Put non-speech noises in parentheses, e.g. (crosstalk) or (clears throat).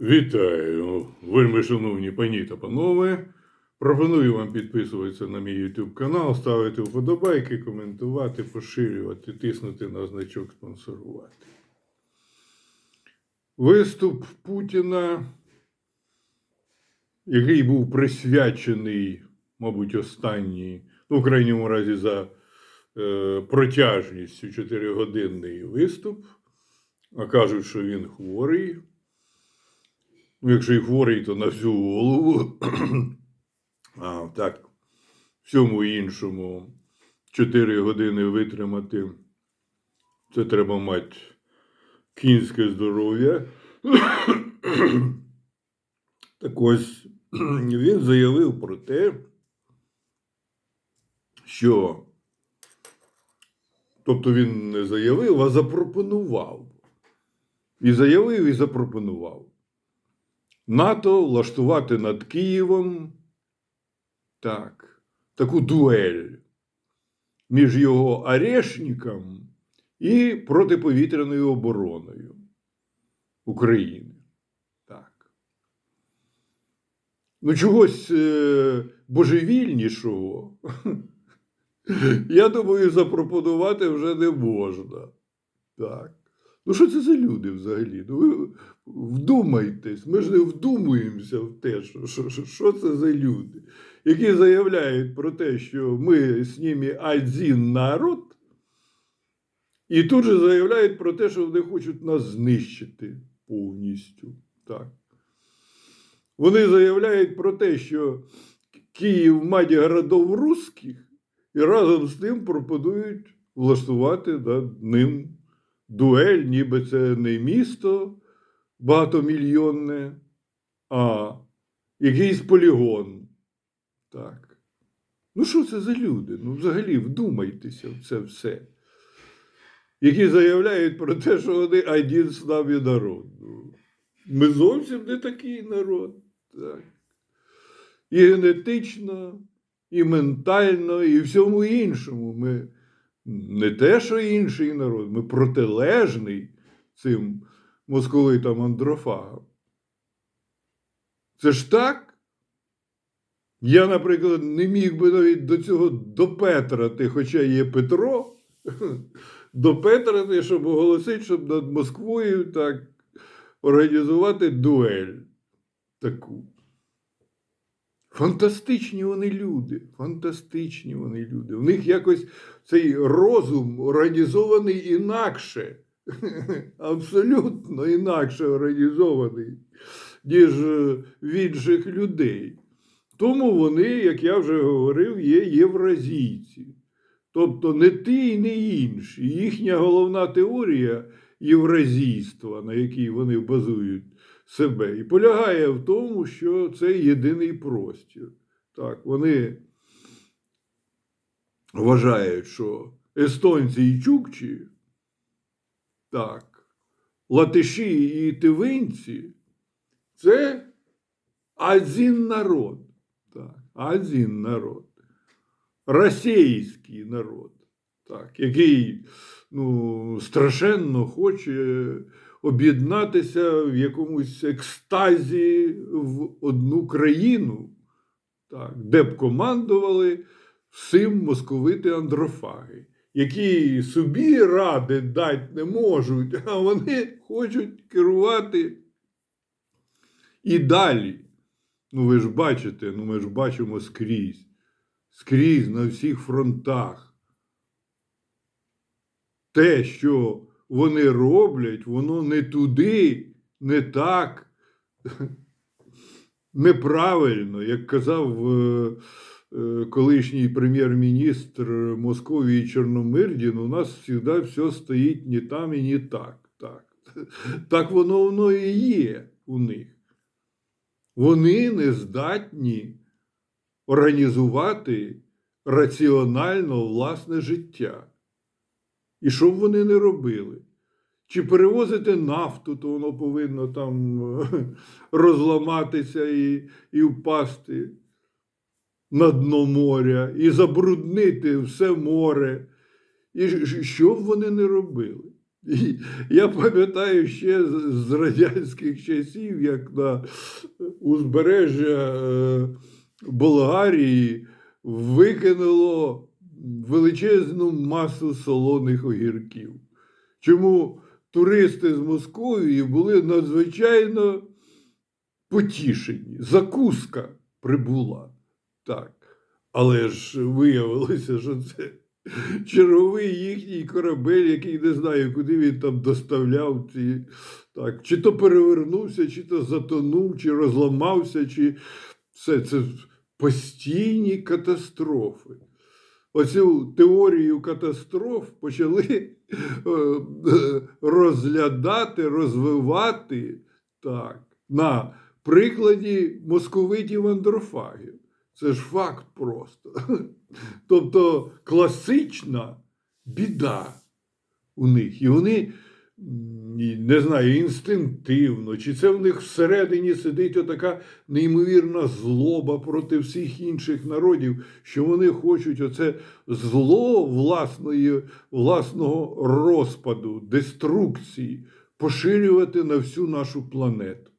Вітаю, вельми шановні пані та панове. Пропоную вам підписуватися на мій YouTube канал, ставити вподобайки, коментувати, поширювати, тиснути на значок спонсорувати. Виступ Путіна, який був присвячений, мабуть, останній, ну, в крайньому разі, за е, протяжністю 4-годинний виступ. А кажуть, що він хворий. Ну, якщо і хворий, то на всю голову. (clears throat) А так, всьому іншому 4 години витримати. Це треба мати кінське здоров'я. (clears throat) Так ось (clears throat) він заявив про те, що, тобто він не заявив, а запропонував. І заявив, і запропонував. НАТО влаштувати над Києвом так, таку дуель між його арешником і протиповітряною обороною України. Так. Ну, чогось е, божевільнішого, (laughs) я думаю, запропонувати вже не можна. Так. Ну, що це за люди взагалі? Ну, ви вдумайтесь, ми ж не вдумуємося в те, що, що, що, це за люди, які заявляють про те, що ми з ними один народ, і тут же заявляють про те, що вони хочуть нас знищити повністю. Так. Вони заявляють про те, що Київ мать городов русських, і разом з тим пропонують влаштувати над ним дуель, ніби це не місто багатомільйонне, а якийсь полігон. Так. Ну, що це за люди? Ну, взагалі, вдумайтеся в це все. Які заявляють про те, що вони один з нами народ. Ну, Ми зовсім не такий народ. Так. І генетично, і ментально, і всьому іншому. Ми не те, що інший народ, ми протилежний цим московитам андрофагам. Це ж так? Я, наприклад, не міг би навіть до цього допетрати, хоча є Петро, (laughs) допетрати, щоб оголосити, щоб над Москвою так організувати дуель таку. Фантастичні вони люди, фантастичні вони люди. У них якось цей розум організований інакше, (laughs) абсолютно інакше організований, ніж в інших людей. Тому вони, як я вже говорив, є євразійці. Тобто не ті і не інші. Їхня головна теорія євразійства, на якій вони базують себе, і полягає в тому, що це єдиний простір. Так, вони вважають, що естонці і чукчі, так, латиші і тивинці це один народ. Так, один народ. Російський народ, так, який ну, страшенно хоче об'єднатися в якомусь екстазі в одну країну, так, де б командували всім московити андрофаги, які собі ради дати не можуть, а вони хочуть керувати і далі. Ну, ви ж бачите, ну ми ж бачимо скрізь, скрізь на всіх фронтах. Те, що вони роблять, воно не туди, не так, (laughs) неправильно, як казав е, е, колишній прем'єр-міністр Московії Чорномирдін, у нас завжди все стоїть не там і не так. Так, (laughs) так воно воно і є у них. Вони не здатні організувати раціонально власне життя. І що б вони не робили? Чи перевозити нафту, то воно повинно там (laughs) розламатися і, і впасти на дно моря, і забруднити все море. І що б вони не робили? І я пам'ятаю ще з з радянських часів, як на узбережжя е, Болгарії викинуло величезну масу солоних огірків. Чому туристи з Московії були надзвичайно потішені. Закуска прибула. Так. Але ж виявилося, що це черговий їхній корабель, який не знаю, куди він там доставляв ці. Так, чи то перевернувся, чи то затонув, чи розламався, чи все це постійні катастрофи. Оцю теорію катастроф почали е, розглядати, розвивати так, на прикладі московитів андрофагів. Це ж факт просто. Тобто класична біда у них. І вони, не знаю, інстинктивно, чи це в них всередині сидить отака неймовірна злоба проти всіх інших народів, що вони хочуть оце зло власної, власного розпаду, деструкції поширювати на всю нашу планету.